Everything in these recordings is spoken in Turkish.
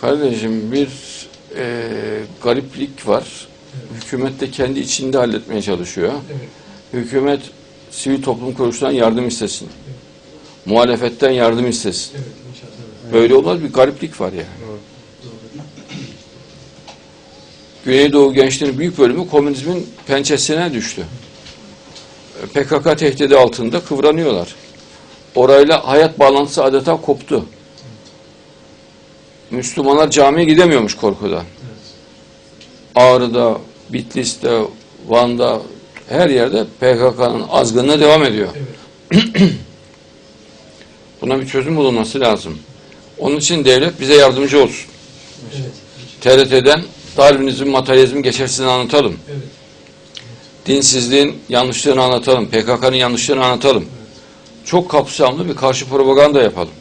Kardeşim bir e, gariplik var. Hükümet de kendi içinde halletmeye çalışıyor. Evet. Hükümet sivil toplum kuruluşlarından yardım istesin. Muhalefetten yardım istesin. Evet inşallah. Böyle olmaz bir gariplik var yani. Güneydoğu gençliğinin büyük bölümü komünizmin pençesine düştü. PKK tehdidi altında kıvranıyorlar. Orayla hayat bağlantısı adeta koptu. Müslümanlar camiye gidemiyormuş korkudan. Ağrı'da, Bitlis'te, Van'da her yerde PKK'nın azgınlığı devam ediyor. Buna bir çözüm bulunması lazım. Onun için devlet bize yardımcı olsun. Evet. TRT'den Darwinizm, materyalizmin geçersizliğini anlatalım. Dinsizliğin yanlışlığını anlatalım. PKK'nın yanlışlığını anlatalım. Çok kapsamlı bir karşı propaganda yapalım.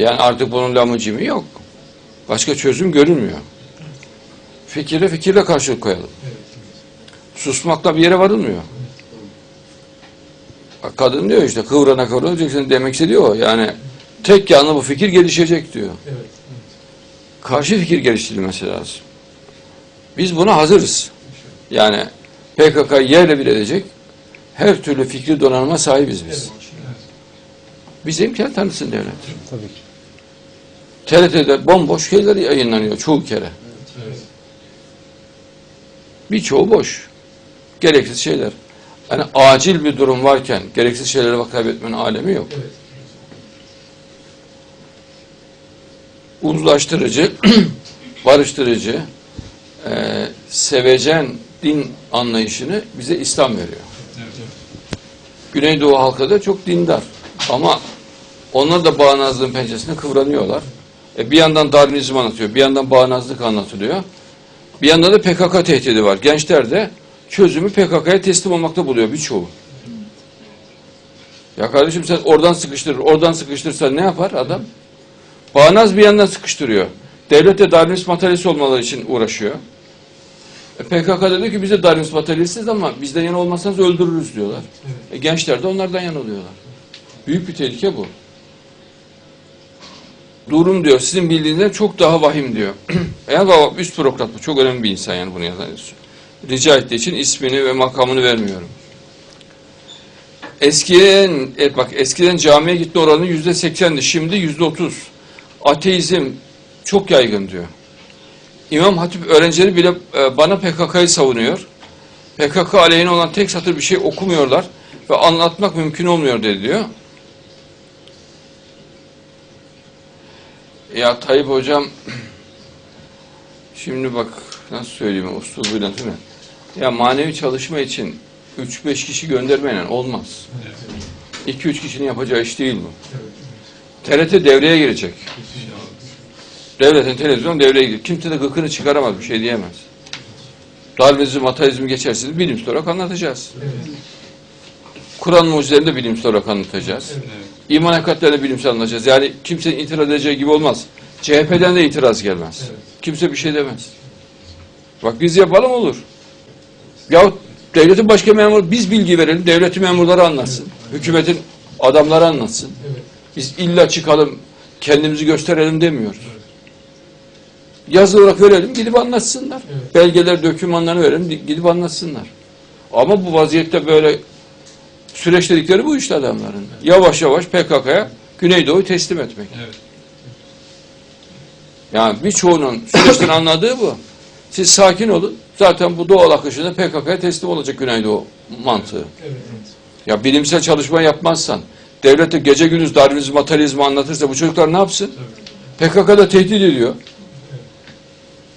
Yani artık bunun lamıcımı yok. Başka çözüm görünmüyor. Fikirle fikirle karşılık koyalım. Evet. Susmakla bir yere varılmıyor. Bak Kadın diyor işte kıvrana kıvranacaksın demek istediği o. Yani tek yanlı bu fikir gelişecek diyor. Evet. Karşı fikir geliştirilmesi lazım. Biz buna hazırız. Yani PKK yerle bir edecek her türlü fikri donanıma sahibiz biz. Bize imkan tanısın devlet. Tabii ki. TRT'de bomboş şeyler yayınlanıyor çoğu kere. Evet. Birçoğu boş. Gereksiz şeyler. Yani acil bir durum varken gereksiz şeylere vakit kaybetmenin alemi yok. Evet. Uzlaştırıcı, barıştırıcı, eee, sevecen din anlayışını bize İslam veriyor. Evet. Güneydoğu halkı da çok dindar. Ama onlar da bağnazlığın pençesine kıvranıyorlar. E bir yandan Darwinizm anlatıyor, bir yandan bağnazlık anlatılıyor. Bir yandan da PKK tehdidi var. Gençler de çözümü PKK'ya teslim olmakta buluyor birçoğu. Ya kardeşim sen oradan sıkıştırır, oradan sıkıştırırsan ne yapar adam? Bağnaz bir yandan sıkıştırıyor. Devlet de Darwinist materyalist olmaları için uğraşıyor. E PKK da diyor ki biz de Darwinist materyalistiz ama bizden yana olmazsanız öldürürüz diyorlar. Evet. E gençler de onlardan yana oluyorlar. Büyük bir tehlike bu. Durum diyor sizin bildiğinizden çok daha vahim diyor. Eğer baba üst bürokrat bu çok önemli bir insan yani bunu yazan. Rica ettiği için ismini ve makamını vermiyorum. Eskiden e bak eskiden camiye gitme oranı yüzde seksendi. Şimdi yüzde otuz. Ateizm çok yaygın diyor. İmam Hatip öğrencileri bile e, bana PKK'yı savunuyor. PKK aleyhine olan tek satır bir şey okumuyorlar ve anlatmak mümkün olmuyor dedi diyor. Ya Tayyip hocam şimdi bak nasıl söyleyeyim usulüyle değil mi? Ya manevi çalışma için 3-5 kişi göndermeyen olmaz. Evet. 2-3 kişinin yapacağı iş değil bu. Evet. TRT devreye girecek. Devletin televizyon devreye girecek. Kimse de gıkını çıkaramaz, bir şey diyemez. Darwinizm, ateizm geçersiz bilimsel olarak anlatacağız. Evet. Kur'an mucizelerini de bilimsel olarak anlatacağız. Evet. İman hakikatlerini bilimsel anlatacağız. Yani kimsenin itiraz edeceği gibi olmaz. CHP'den de itiraz gelmez. Evet. Kimse bir şey demez. Bak biz yapalım olur. Yahut devletin başka memuru biz bilgi verelim, devletin memurları anlatsın. Hükümetin adamları anlatsın. Evet. Biz illa çıkalım, kendimizi gösterelim demiyoruz. Yazı olarak verelim, gidip anlatsınlar. Evet. Belgeler, dokümanlarını verelim, gidip anlatsınlar. Ama bu vaziyette böyle süreç dedikleri bu işte adamların. Yavaş yavaş PKK'ya Güneydoğu'yu teslim etmek. Evet. Yani birçoğunun süreçten anladığı bu. Siz sakin olun. Zaten bu doğal akışında PKK'ya teslim olacak Güneydoğu mantığı. Evet. Evet. Ya bilimsel çalışma yapmazsan, devlete gece gündüz Darwinizm, materyalizmi anlatırsa bu çocuklar ne yapsın? Tabii. PKK'da tehdit ediyor.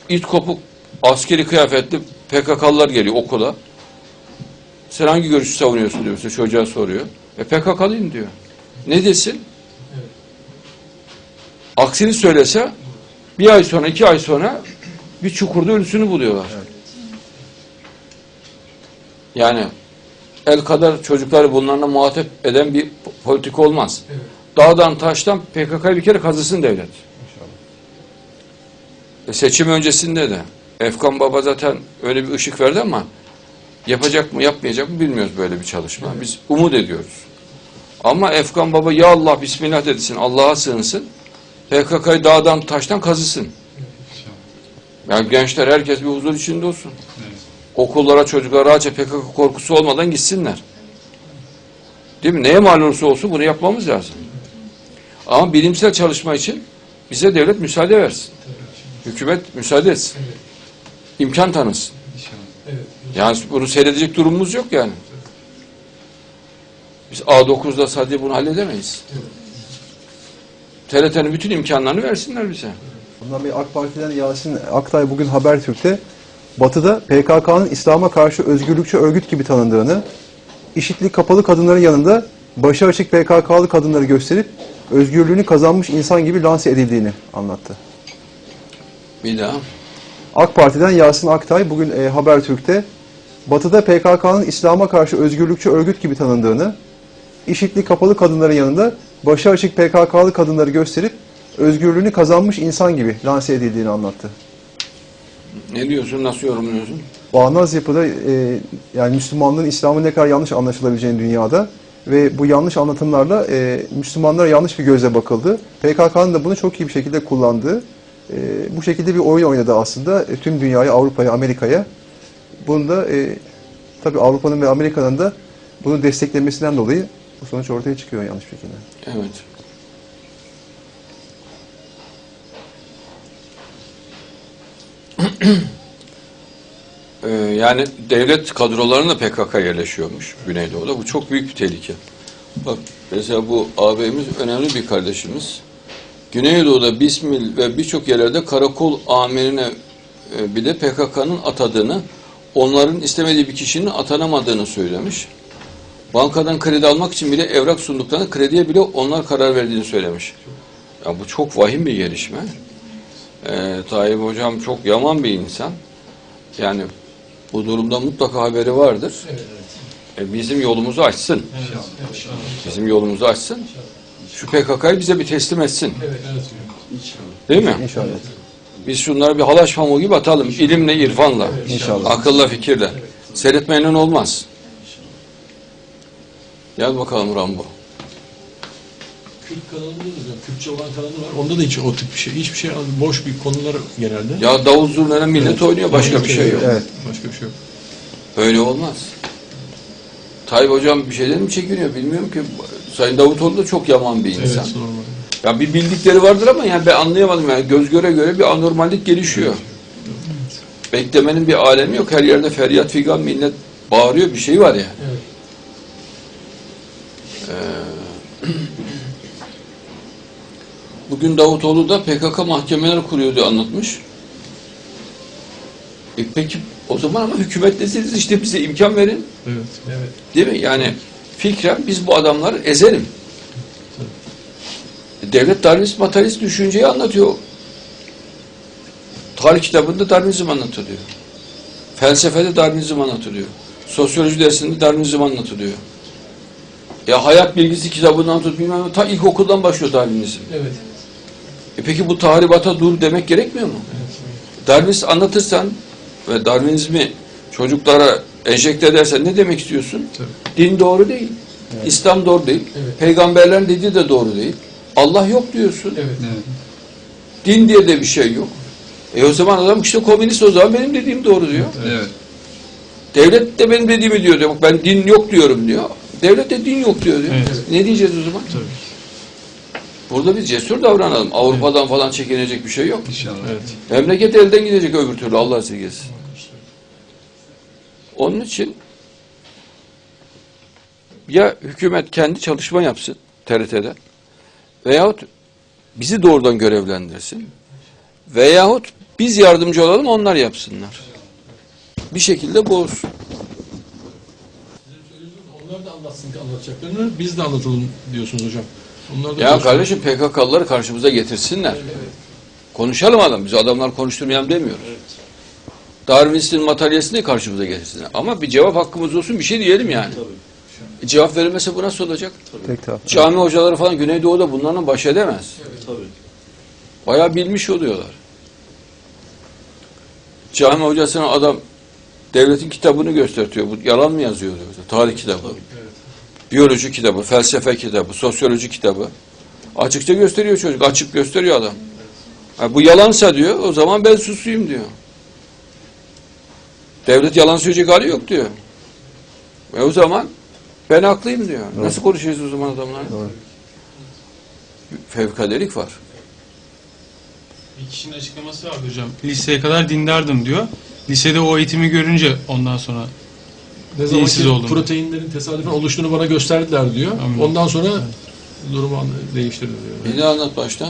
İt kopuk askeri kıyafetli PKK'lılar geliyor okula. Sen hangi görüşü savunuyorsun diyor. Mesela çocuğa soruyor. E PKK'lıyım diyor. Ne desin? Evet. Aksini söylese bir ay sonra, iki ay sonra bir çukurda ölüsünü buluyorlar. Yani el kadar çocukları bunlarla muhatap eden bir po- politik olmaz. Evet. Dağdan taştan PKK'yı bir kere kazısın devlet. İnşallah. E seçim öncesinde de Efkan Baba zaten öyle bir ışık verdi ama yapacak mı yapmayacak mı bilmiyoruz böyle bir çalışma. Biz umut ediyoruz. Ama Efkan Baba ya Allah Bismillah desin Allah'a sığınsın. PKK'yı dağdan taştan kazısın. Yani gençler herkes bir huzur içinde olsun. Evet. Okullara çocuklara rahatça PKK korkusu olmadan gitsinler. Değil mi? Neye mal olursa olsun bunu yapmamız lazım. Ama bilimsel çalışma için bize devlet müsaade versin. Hükümet müsaade etsin. Evet. İmkan tanısın. Evet. Yani bunu seyredecek durumumuz yok yani. Biz A9'da sadece bunu halledemeyiz. TRT'nin bütün imkanlarını versinler bize. Bundan bir AK Parti'den Yasin Aktay bugün Habertürk'te Batı'da PKK'nın İslam'a karşı özgürlükçü örgüt gibi tanındığını, işitli kapalı kadınların yanında başı açık PKK'lı kadınları gösterip özgürlüğünü kazanmış insan gibi lanse edildiğini anlattı. Bir daha. AK Parti'den Yasin Aktay bugün e, Habertürk'te Batı'da PKK'nın İslam'a karşı özgürlükçü örgüt gibi tanındığını, işitli kapalı kadınların yanında başı açık PKK'lı kadınları gösterip özgürlüğünü kazanmış insan gibi lanse edildiğini anlattı. Ne diyorsun? Nasıl yorumluyorsun? Bağnaz yapıda e, yani Müslümanlığın İslam'ın ne kadar yanlış anlaşılabileceğini dünyada ve bu yanlış anlatımlarla e, Müslümanlara yanlış bir gözle bakıldı. PKK'nın da bunu çok iyi bir şekilde kullandığı, e, bu şekilde bir oyun oynadı aslında e, tüm dünyaya, Avrupa'ya, Amerika'ya. Bunu da e, tabii Avrupa'nın ve Amerika'nın da bunu desteklemesinden dolayı bu sonuç ortaya çıkıyor yanlış bir şekilde. Evet. Ee, yani devlet kadrolarına PKK yerleşiyormuş Güneydoğu'da. Bu çok büyük bir tehlike. Bak mesela bu ağabeyimiz önemli bir kardeşimiz. Güneydoğu'da Bismil ve birçok yerlerde karakol amirine e, bir de PKK'nın atadığını, onların istemediği bir kişinin atanamadığını söylemiş. Bankadan kredi almak için bile evrak sunduklarında krediye bile onlar karar verdiğini söylemiş. Ya bu çok vahim bir gelişme. Ee, Tayyip Hocam çok yaman bir insan. Yani bu durumda mutlaka haberi vardır. Evet, evet. E, bizim yolumuzu açsın. Evet, evet. Bizim yolumuzu açsın. Şu PKK'yı bize bir teslim etsin. Evet, evet. Değil mi? İnşallah. Biz şunları bir halaç pamuğu gibi atalım. İlimle, irfanla. İnşallah. Akılla, fikirle. Seyretmeyle olmaz. Gel bakalım Rambo. Kürt kanalında da Kürtçe olan kanalı var. Onda da hiç o tip bir şey, hiçbir şey boş bir konular genelde. Ya davul zurnayla millet oynuyor. Başka bir şey yok. Evet. Başka bir şey yok. Öyle olmaz. Tayyip Hocam bir şeyden mi çekiniyor bilmiyorum ki. Sayın Davutoğlu da çok yaman bir insan. Evet, normal. Ya bir bildikleri vardır ama yani ben anlayamadım yani göz göre göre bir anormallik gelişiyor. Beklemenin bir alemi yok. Her yerde feryat figan millet bağırıyor bir şey var yani. Evet. Bugün Davutoğlu da PKK mahkemeler kuruyor diye anlatmış. E peki o zaman ama hükümet deseniz işte bize imkan verin. Evet. Evet. Değil mi? Yani fikren biz bu adamları ezelim. Devlet Darwinist materyalist düşünceyi anlatıyor. Tarih kitabında Darwinizm anlatılıyor. Felsefede Darwinizm anlatılıyor. Sosyoloji dersinde Darwinizm anlatılıyor. Ya hayat bilgisi kitabından tut bilmem ta ilkokuldan başlıyor Darwinizm. Evet. E peki bu tahribata dur demek gerekmiyor mu? Darwinist anlatırsan ve Darwinizmi çocuklara enjekte edersen ne demek istiyorsun? Tabii. Din doğru değil. İslam doğru değil. Evet. Peygamberlerin dediği de doğru değil. Allah yok diyorsun. Evet. Evet. Din diye de bir şey yok. E o zaman adam işte komünist o zaman benim dediğim doğru diyor. Evet. Devlet de benim dediğimi diyor. Bak ben din yok diyorum diyor. Devlet de din yok diyor. diyor. Evet. Ne diyeceğiz o zaman? Tabii. Burada biz cesur davranalım. Avrupa'dan falan çekinecek bir şey yok. İnşallah. Evet. Memleket elden gidecek öbür türlü Allah esirgesin. Onun için ya hükümet kendi çalışma yapsın TRT'de veyahut bizi doğrudan görevlendirsin veyahut biz yardımcı olalım onlar yapsınlar. Bir şekilde bu olsun. Onlar da anlatsın anlatacaklarını, biz de anlatalım diyorsunuz hocam. Onlar da Ya diyorsunuz. kardeşim PKK'lıları karşımıza getirsinler. Evet. Konuşalım adam. Biz adamlar konuşturmayalım demiyoruz. Darwinist'in materyalistini karşımıza getirsinler. Ama bir cevap hakkımız olsun bir şey diyelim yani. E, cevap verilmese bu nasıl olacak? Tek taraflı. Cami hocaları falan Güneydoğu'da bunlarla baş edemez. Bayağı bilmiş oluyorlar. Cami hocasına adam devletin kitabını göstertiyor. Bu yalan mı yazıyor diyor. Tarih kitabı. Evet. Biyoloji kitabı, felsefe kitabı, sosyoloji kitabı. Açıkça gösteriyor çocuk. Açık gösteriyor adam. Ha, bu yalansa diyor o zaman ben suçluyum diyor. Devlet yalan söyleyecek hali yok diyor. E o zaman ben haklıyım diyor. Doğru. Nasıl konuşuyoruz o zaman adamlarla? Doğru. Fevkalelik var. Bir kişinin açıklaması vardı hocam. Liseye kadar dindardım diyor. Lisede o eğitimi görünce ondan sonra Ne zaman ki oldum. proteinlerin tesadüfen oluştuğunu bana gösterdiler diyor. Anladım. Ondan sonra durumu an- değiştirdi diyor. Bir de anlat baştan.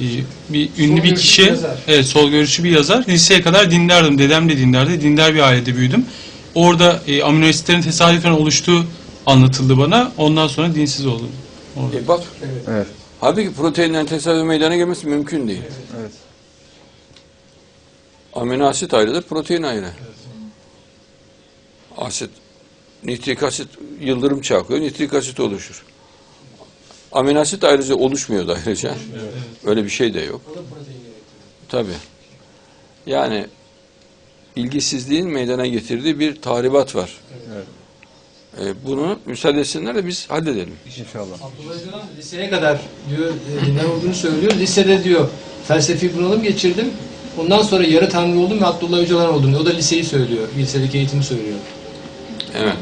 e, bir ünlü bir kişi, bir evet sol görüşlü bir yazar. Liseye kadar dindardım. Dedem de dindardı. Dindar bir ailede büyüdüm. Orada e, amino tesadüfen oluştuğu anlatıldı bana. Ondan sonra dinsiz oldum. Orada. E bak Evet. halbuki proteinlerin tesadüf meydana gelmesi mümkün değil. Evet. Amino asit ayrıdır, protein ayrı. Asit, nitrik asit yıldırım çarpıyor, nitrik asit oluşur. Amino asit ayrıca oluşmuyor da ayrıca. Öyle bir şey de yok. Tabii. Yani bilgisizliğin meydana getirdiği bir tahribat var. Evet. E, bunu müsaade etsinler de biz halledelim. İnşallah. Abdullah Öcalan liseye kadar diyor e, dindar olduğunu söylüyor. Lisede diyor felsefi bunalım geçirdim. Ondan sonra yarı tanrı oldum ve Abdullah Öcalan oldum. O da liseyi söylüyor. Lisedeki eğitimi söylüyor. Evet.